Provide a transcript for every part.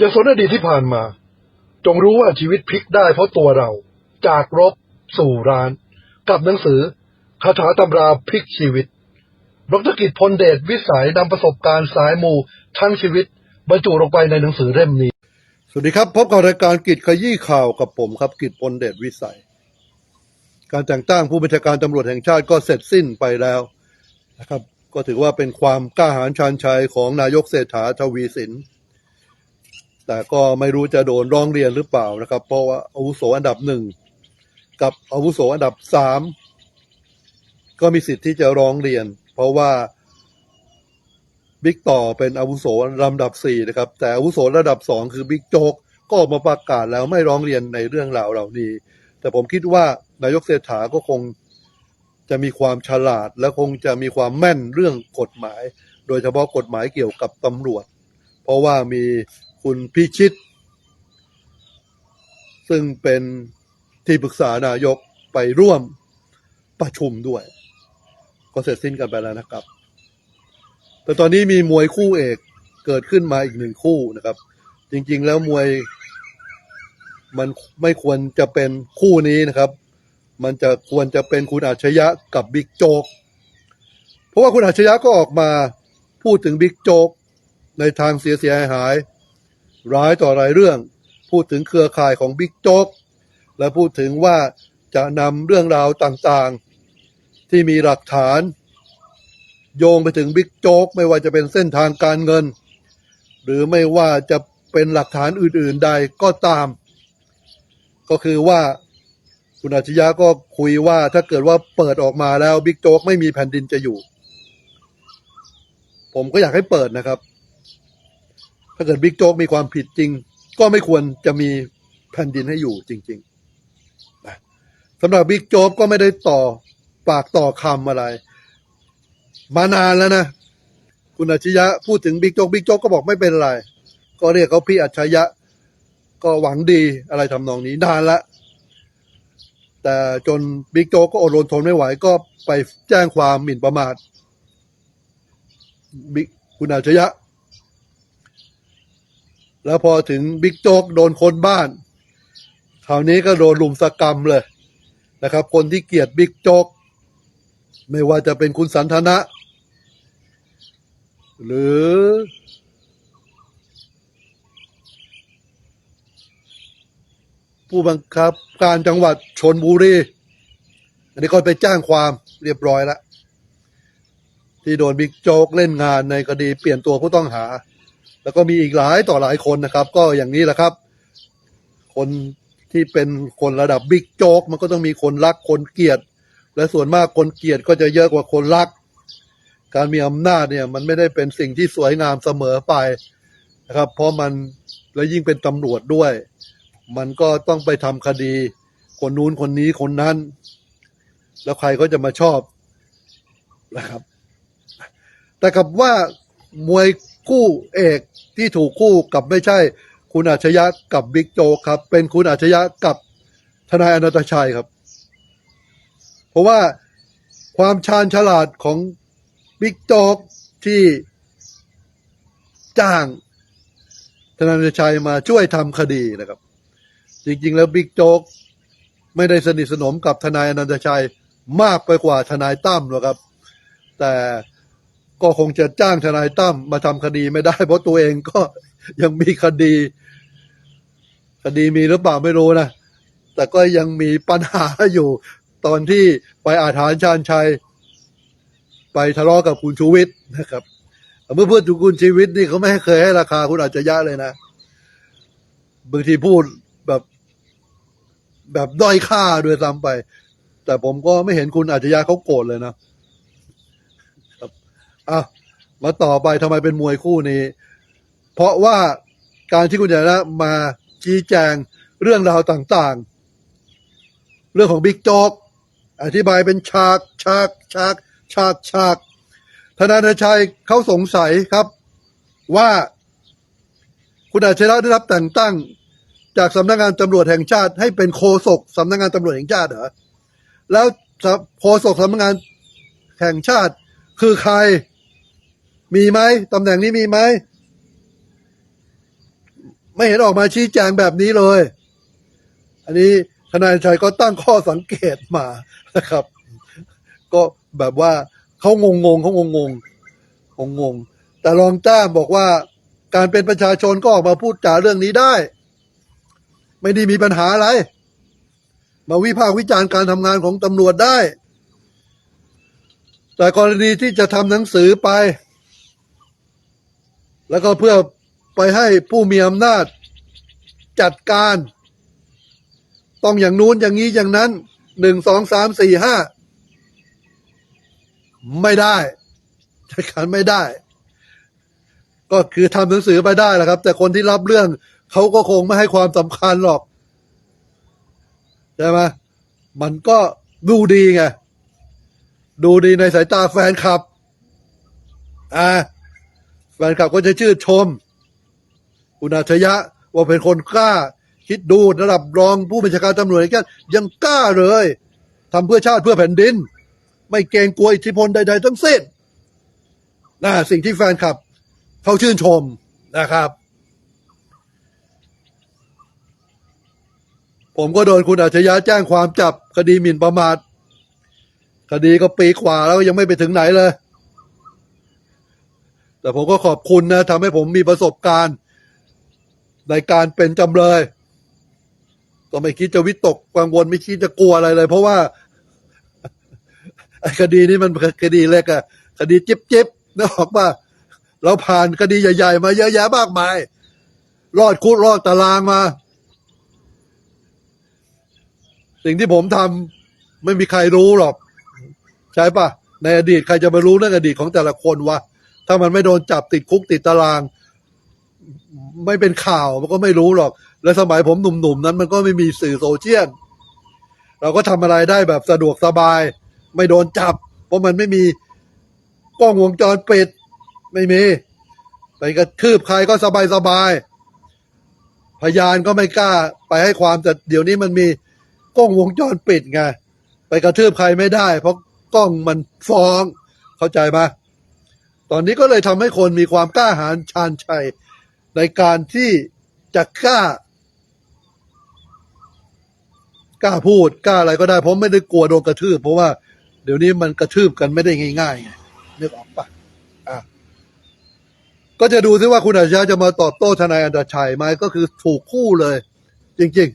อย่าสนอดีตที่ผ่านมา จงรู้ว่าชีวิตพลิกได้เพราะตัวเรา จากรบสู่ร้าน กับหนังสือคาถาตำราพลิกชีวิตดรกิจพลเดชวิสัยนำประสบการณ์สายมูทั้งชีวิต บรรจุลงไปในหนังสือเล่มนี้ สวัสดีครับ พบกับรายการกิจขยี้ข่าวกับผมครับกิจพลเดชวิสัย การแต่งตั้งผู้บัญชาการตำรวจแห่งชาติก็เสร็จสิ้นไปแล้วนะครับ ก็ถือว่าเป็นความกล้าหาญชาญชัยของนายกเศรษฐาทวีสิน แต่ก็ไม่รู้จะโดนร้องเรียนหรือเปล่านะครับ เพราะว่าอาวุโสอันดับหนึ่งกับอาวุโสอันดับสามก็มีสิทธิ์ที่จะร้องเรียน เพราะว่าบิ๊กต่อเป็นอาวุโสลำดับสี่นะครับ แต่อาวุโสระดับสองคือบิ๊กโจ๊กก็ออกมาประกาศแล้วไม่ร้องเรียนในเรื่องราวเหล่านี้ แต่ผมคิดว่านายกเศรษฐาก็คงจะมีความฉลาดและคงจะมีความแม่นเรื่องกฎหมาย โดยเฉพาะกฎหมายเกี่ยวกับตำรวจ เพราะว่ามี คุณพิชิต ซึ่งเป็นที่ปรึกษานายกไปร่วมประชุมด้วย ก็เสร็จสิ้นกันไปแล้วนะครับ แต่ตอนนี้มีมวยคู่เอกเกิดขึ้นมาอีกหนึ่งคู่นะครับ จริง ๆ แล้วมวยมันไม่ควรจะเป็นคู่นี้นะครับ มันจะควรจะเป็นคุณอาชญะกับบิ๊กโจ๊ก เพราะว่าคุณอาชญะก็ออกมาพูดถึงบิ๊กโจ๊กในทางเสียเสียหายหาย ร้ายต่อรายเรื่อง พูดถึงเครือข่ายของบิ๊กโจ๊กและพูดถึงว่าจะนำเรื่องราวต่างๆ ที่มีหลักฐาน โยงไปถึงบิ๊กโจ๊กไม่ว่าจะเป็นเส้นทางการเงิน หรือไม่ว่าจะเป็นหลักฐานอื่นๆใดก็ตาม ก็คือว่าคุณอาชญาก็คุยว่าถ้าเกิดว่าเปิดออกมาแล้วบิ๊กโจ๊กไม่มีแผ่นดินจะอยู่ ผมก็อยากให้เปิดนะครับ ถ้าเกิดบิ๊กโจ๊กมีความผิดจริง ก็ไม่ควรจะมีแผ่นดินให้อยู่จริงๆนะสำหรับบิ๊กโจ๊กก็ไม่ได้ต่อปากต่อคำอะไร มานานแล้วนะคุณอาชญะพูดถึงบิ๊กโจ๊กบิ๊กโจ๊กก็บอกไม่เป็นไร ก็เรียกเขาพี่อัจฉริยะก็หวังดีอะไรทำนองนี้นานละ แต่จนบิ๊กโจ๊กก็อดรนทนไม่ไหว ก็ไปแจ้งความหมิ่นประมาทบิ๊กคุณอาชญะ แล้วพอถึงบิ๊กโจ๊กโดนคนบ้านคราวนี้ก็โดนลุมสกรรมเลยนะครับ คนที่เกลียดบิ๊กโจ๊กไม่ว่าจะเป็นคุณสันทนะ หรือ ผู้บังคับการจังหวัดชนบุรีอันนี้ก็ไปแจ้งความเรียบร้อยแล้วที่โดนบิ๊กโจ๊กเล่นงานในคดีเปลี่ยนตัวผู้ต้องหา แล้วก็มีอีกหลายต่อหลายคนนะครับ ก็อย่างนี้แหละครับ คนที่เป็นคนระดับบิ๊กโจ๊กมันก็ต้องมีคนรักคนเกลียด และส่วนมากคนเกลียดก็จะเยอะกว่าคนรัก การมีอำนาจเนี่ย มันไม่ได้เป็นสิ่งที่สวยงามเสมอไปนะครับ เพราะมันและยิ่งเป็นตำรวจด้วย มันก็ต้องไปทำคดี คนนู้นคนนี้คนนั้น แล้วใครก็จะมาชอบนะครับ แต่กับว่ามวยคู่เอก ที่ถูกคู่กับไม่ใช่ คุณอาชญะกับบิ๊กโจกครับ เป็นคุณอาชญะกับทนายอนันตชัยครับ เพราะว่าความชาญฉลาดของบิ๊กโจ๊กที่จ้างทนายอนันตชัยมาช่วยทำคดีนะครับ จริง ๆ แล้วบิ๊กโจ๊กไม่ได้สนิทสนมกับทนายอนันตชัยมากไปกว่าทนายตั้มหรอกครับ แต่ ก็คงจะจ้างทนายตั้มมาทำคดีไม่ได้ เพราะตัวเองก็ยังมีคดี คดีมีหรือเปล่าไม่รู้นะ แต่ก็ยังมีปัญหาอยู่ ตอนที่ไปอาถานชาญชัย ไปทะเลาะกับคุณชูวิทย์นะครับเมื่อพูดถึงคุณชีวิตนี่เขาไม่เคยให้ราคาคุณอาจจะยะเลยนะบางทีพูดแบบแบบด้อยค่าด้วยซ้ำไป แต่ผมก็ไม่เห็นคุณอาจจะยะเขาโกรธเลยนะ อะมาต่อไปทำไมเป็นมวยคู่นี้ เพราะว่าการที่คุณอาจจะมาชี้แจงเรื่องราวต่างๆ เรื่องของบิ๊กโจ๊กอธิบายเป็นฉากฉากฉากฉากฉากธนาธชัยเขาสงสัยครับว่าคุณอาชญะได้รับแต่งตั้ง จากสำนักงานตำรวจแห่งชาติ ให้เป็นโฆษกสำนักงานตำรวจแห่งชาติเหรอแล้วโฆษกสำนักงานแห่งชาติคือใคร มีไหมตำแหน่งนี้มีไหม ไม่เห็นออกมาชี้แจงแบบนี้เลย อันนี้ทนายชัยก็ตั้งข้อสังเกตมานะครับ ก็แบบว่าเขางงงเขางงงงงงแต่รองจ้ามบอกว่า การเป็นประชาชนก็ออกมาพูดจาเรื่องนี้ได้ ไม่ได้มีปัญหาอะไร มาวิพากษ์วิจารณ์การทำงานของตำรวจได้ แต่กรณีที่จะทำหนังสือไป แล้วก็เพื่อไปให้ผู้มีอำนาจจัดการ ต้องอย่างนู้นอย่างนี้อย่างนั้นหนึ่งสองสามสี่ห้าไม่ได้จัดการไม่ได้ ก็คือทำหนังสือไปได้แหละครับ แต่คนที่รับเรื่องเขาก็คงไม่ให้ความสำคัญหรอกใช่ไหมมันก็ดูดีไง ดูดีในสายตาแฟนคลับ อ่า แฟนคลับก็จะชื่นชม คุณอาชยะว่าเป็นคนกล้า คิดดูระดับรองผู้บัญชาการตำรวจแห่งชาติยังกล้าเลยทำเพื่อชาติเพื่อแผ่นดิน ไม่เกรงกลัวอิทธิพลใด ๆ ทั้งสิ้นนะสิ่งที่แฟนคลับเขาชื่นชมนะครับ ผมก็โดนคุณอาชญะแจ้งความจับคดีหมิ่นประมาทคดีก็ปีกว่าแล้วยังไม่ไปถึงไหนเลย แต่ผมก็ขอบคุณนะทำให้ผมมีประสบการณ์ ในการเป็นจำเลย ก็ไม่คิดจะวิตกกังวลไม่คิดจะกลัวอะไรเลย เพราะว่าคดีนี้มันคดีเล็กอะคดีจิ๊บจิ๊บนึกออกป่ะเราผ่านคดีใหญ่ๆ มาเยอะแยะมากมาย รอดคุกรอดตารางมา สิ่งที่ผมทำไม่มีใครรู้หรอก ใช่ปะในอดีตใครจะมารู้เรื่องอดีตของแต่ละคนวะ ถ้ามันไม่โดนจับติดคุกติดตาราง ไม่เป็นข่าวมันก็ไม่รู้หรอก และสมัยผมหนุ่มๆนั้นมันก็ไม่มีสื่อโซเชียลเราก็ทำอะไรได้แบบสะดวกสบาย ไม่โดนจับ เพราะมันไม่มีกล้องวงจรปิดไม่มีไปกระทืบใครก็สบายสบายๆพยานก็ไม่กล้า ไปให้ความแต่เดี๋ยวนี้มันมีกล้องวงจรปิดไงไปกระทืบใครไม่ได้ เพราะกล้องมันฟ้อง เข้าใจไหม ตอนนี้ก็เลยทำให้คนมีความกล้าหาญชาญชัย ในการที่จะกล้ากล้าพูดกล้าอะไรก็ได้ เพราะไม่ได้กลัวโดนกระทืบ เพราะว่าเดี๋ยวนี้มันกระทืบกันไม่ได้ง่ายๆไงนึกออกปะอะก็จะดูซิว่าคุณอาชญาจะมาตอบโต้ทนายอันตชัยไหมก็คือถูกคู่เลย จริง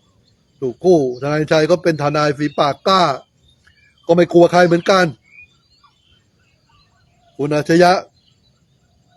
ๆ ถูกคู่ทนายชัยก็เป็นทนายฝีปากกล้า ก็ไม่กลัวใครเหมือนกัน คุณอาชญะ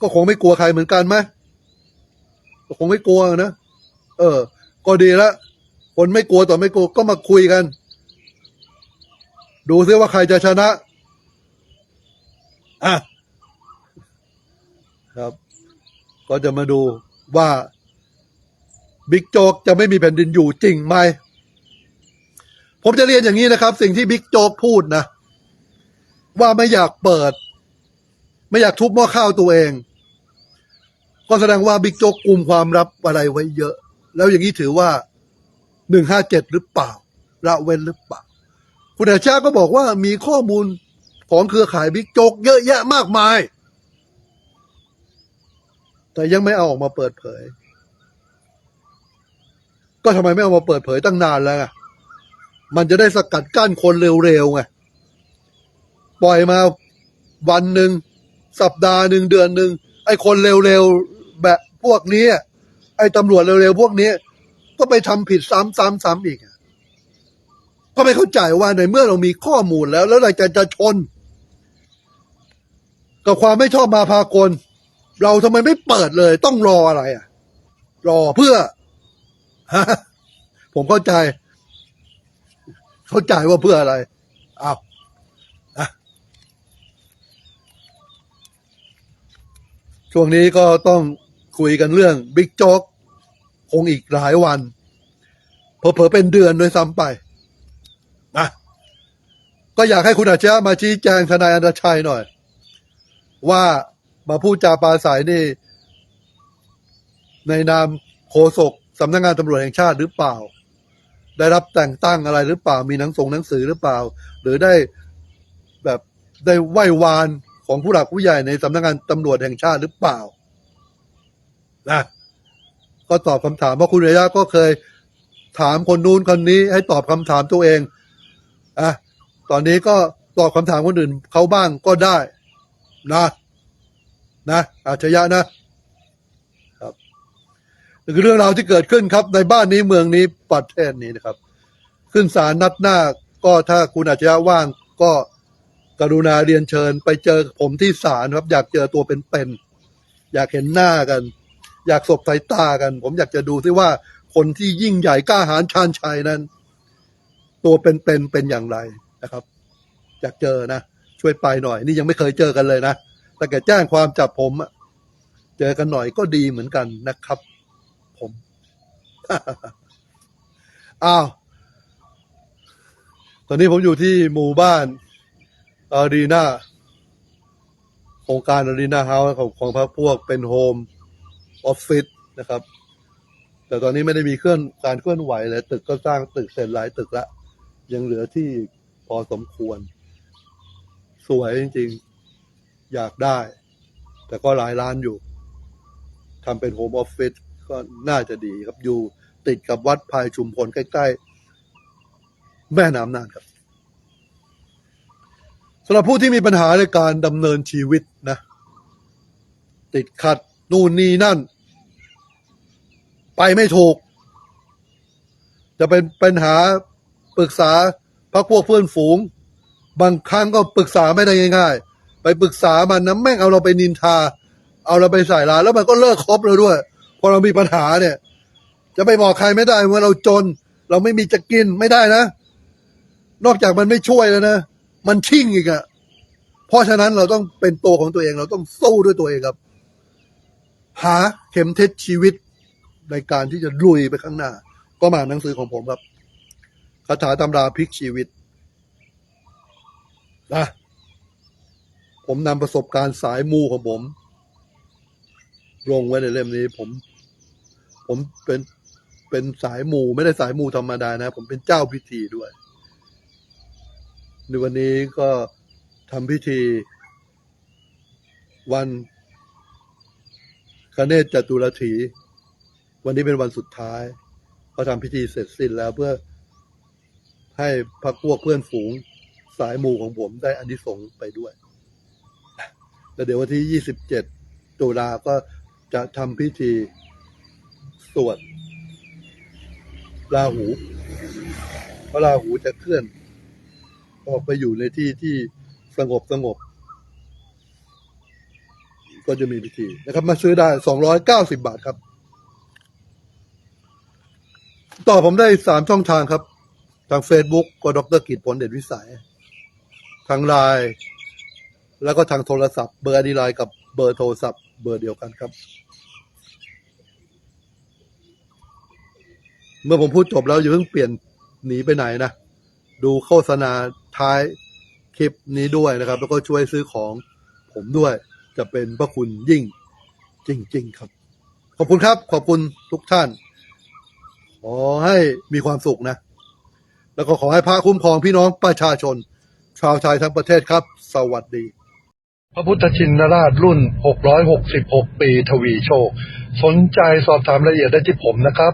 ก็คงไม่กลัวใครเหมือนกันไหมก็คงไม่กลัวนะเออ ก็ดีละคนไม่กลัวต่อไม่กลัวก็มาคุยกัน ดูซิว่าใครจะชนะอะครับ ก็จะมาดูว่าบิ๊กโจ๊กจะไม่มีแผ่นดินอยู่จริงไหม ผมจะเรียนอย่างนี้นะครับ สิ่งที่บิ๊กโจ๊กพูดนะ ว่าไม่อยากเปิด ไม่อยากทุบหม้อข้าวตัวเอง ก็แสดงว่าบิ๊กโจ๊กกลุ่มความลับอะไรไว้เยอะ แล้วอย่างนี้ถือว่าหนึ่งห้าเจ็ดหรือเปล่าละเว้นหรือเปล่า คุณอาชาก็บอกว่ามีข้อมูลของเครือข่ายบิ๊กโจ๊กเยอะแยะมากมาย แต่ยังไม่เอาออกมาเปิดเผย ก็ทำไมไม่เอามาเปิดเผยตั้งนานแล้วไงมันจะได้สกัดกั้นคนเร็วๆไง ปล่อยมาวันหนึ่ง สัปดาห์หนึ่งเดือนหนึ่งไอ้คนเร็วๆแบบพวกนี้ ไอ้ตำรวจเร็วๆพวกนี้ ก็ไปทำผิดซ้ำซ้ำซ้ำอีกก็ไม่เข้าใจว่าในเมื่อเรามีข้อมูลแล้ว แล้วเราจะจะชน กับความไม่ชอบมาพากล เราทำไมไม่เปิดเลย ต้องรออะไรอะ รอเพื่อฮะผมเข้าใจ เข้าใจว่าเพื่ออะไรอ้าวอะ ช่วงนี้ก็ต้องคุยกันเรื่องบิ๊กโจ๊กคงอีกหลายวันเผลอๆเป็นเดือนด้วยซ้ำไปนะก็อยากให้คุณอาชญะมาชี้แจงทนายอนาชัยหน่อย ว่ามาพูดจาปาศัยนี่ ในนามโฆษกสำนักงานตำรวจแห่งชาติหรือเปล่า ได้รับแต่งตั้งอะไรหรือเปล่า มีหนังส่งหนังสือหรือเปล่า หรือได้แบบได้ไหว้วาน ของผู้หลักผู้ใหญ่ในสำนักงานตำรวจแห่งชาติหรือเปล่านะก็ตอบคำถามเพราะคุณระยะก็เคยถามคนนู้นคนนี้ให้ตอบคำถามตัวเองอะตอนนี้ก็ตอบคำถามคนอื่นเขาบ้างก็ได้นะนะอาชญะนะครับคือเรื่องราวที่เกิดขึ้นครับในบ้านนี้เมืองนี้ประเทศนี้นะครับ ขึ้นศาลนัดหน้าก็ถ้าคุณอาชญะว่างก็ กรุณาเรียนเชิญ ไปเจอผมที่ศาลครับ อยากเจอตัวเป็นๆอยากเห็นหน้ากัน อยากสบสายตากัน ผมอยากจะดูซิว่าคนที่ยิ่งใหญ่กล้าหาญชาญชัยนั้น ตัวเป็นๆเป็นอย่างไรนะครับ อยากเจอนะช่วยไปหน่อย นี่ยังไม่เคยเจอกันเลยนะแต่แกแจ้งความจับผมเจอกันหน่อยก็ดีเหมือนกันนะครับ ผมอ้าวตอนนี้ผมอยู่ที่หมู่บ้าน อารีนาโครงการอารีนาเฮาส์ของของพรรคพวกเป็นโฮมออฟฟิศนะครับ แต่ตอนนี้ไม่ได้มีเคลื่อนการเคลื่อนไหวเลยตึกก็สร้างตึกเสร็จหลายตึกละยังเหลือที่พอสมควร สวยจริงๆ อยากได้ แต่ก็หลายล้านอยู่ทำเป็นโฮมออฟฟิศก็น่าจะดีครับอยู่ติดกับวัดพายชุมพลใกล้ ๆ แม่น้ำน่านครับ สำหรับผู้ที่มีปัญหาในการดำเนินชีวิตนะ ติดขัด นู่นนี่นั่น ไปไม่ถูก จะเป็นปัญหาปรึกษาพักพวกเพื่อนฝูง บางครั้งก็ปรึกษาไม่ได้ง่ายๆ ไปปรึกษามันนะแม่งเอาเราไปนินทา เอาเราไปใส่ร้ายแล้วมันก็เลิกคบเราด้วยพอเรามีปัญหาเนี่ย จะไปบอกใครไม่ได้ว่าเราจน เราไม่มีจะกินไม่ได้นะ นอกจากมันไม่ช่วยแล้วนะ มันชิ่งอีกอะเพราะฉะนั้นเราต้องเป็นตัวของตัวเอง เราต้องสู้ด้วยตัวเองครับ หาเข็มทิศชีวิตในการที่จะลุยไปข้างหน้า ก็มาหนังสือของผมครับคาถาตำราพลิกชีวิตนะผมนำประสบการณ์สายมูของผม ลงไว้ในเล่มนี้ ผม ผมเป็นเป็นสายมูไม่ได้สายมูธรรมดานะ ผมเป็นเจ้าพิธีด้วย ในวันนี้ก็ทำพิธี วันคเนศจตุรถี วันนี้เป็นวันสุดท้ายเขาทำพิธีเสร็จสิ้นแล้วเพื่อให้พักพวกเพื่อนฝูงสายมูของผมได้อานิสงส์ไปด้วย แล้วเดี๋ยววันที่ 27 ตุลาก็จะทำพิธีสวดราหู เพราะราหูจะเคลื่อน ออกไปอยู่ในที่ที่สงบสงบ ก็จะมีพิธีนะครับ มาซื้อได้290บาทครับ ต่อผมได้สามช่องทางครับ ทาง Facebook ก็ดรกิจผลเด่นวิสัย ทางไลน์แล้วก็ทางโทรศัพท์ เบอร์อดีไลน์กับเบอร์โทรศัพท์ เบอร์เดียวกันครับ เมื่อผมพูดจบแล้วอย่าเพิ่งเปลี่ยนหนีไปไหนนะ ดูโฆษณา ท้ายคลิปนี้ด้วยนะครับ แล้วก็ช่วยซื้อของผมด้วย จะเป็นพระคุณยิ่งจริง ๆ ครับ ขอบคุณครับ ขอบคุณทุกท่าน ขอให้มีความสุขนะ แล้วก็ขอให้พระคุ้มครองพี่น้องประชาชน ชาวไทยทั้งประเทศครับ สวัสดี พระพุทธชินราชรุ่น 666 ปีทวีโชค สนใจสอบถามรายละเอียดได้ที่ผมนะครับ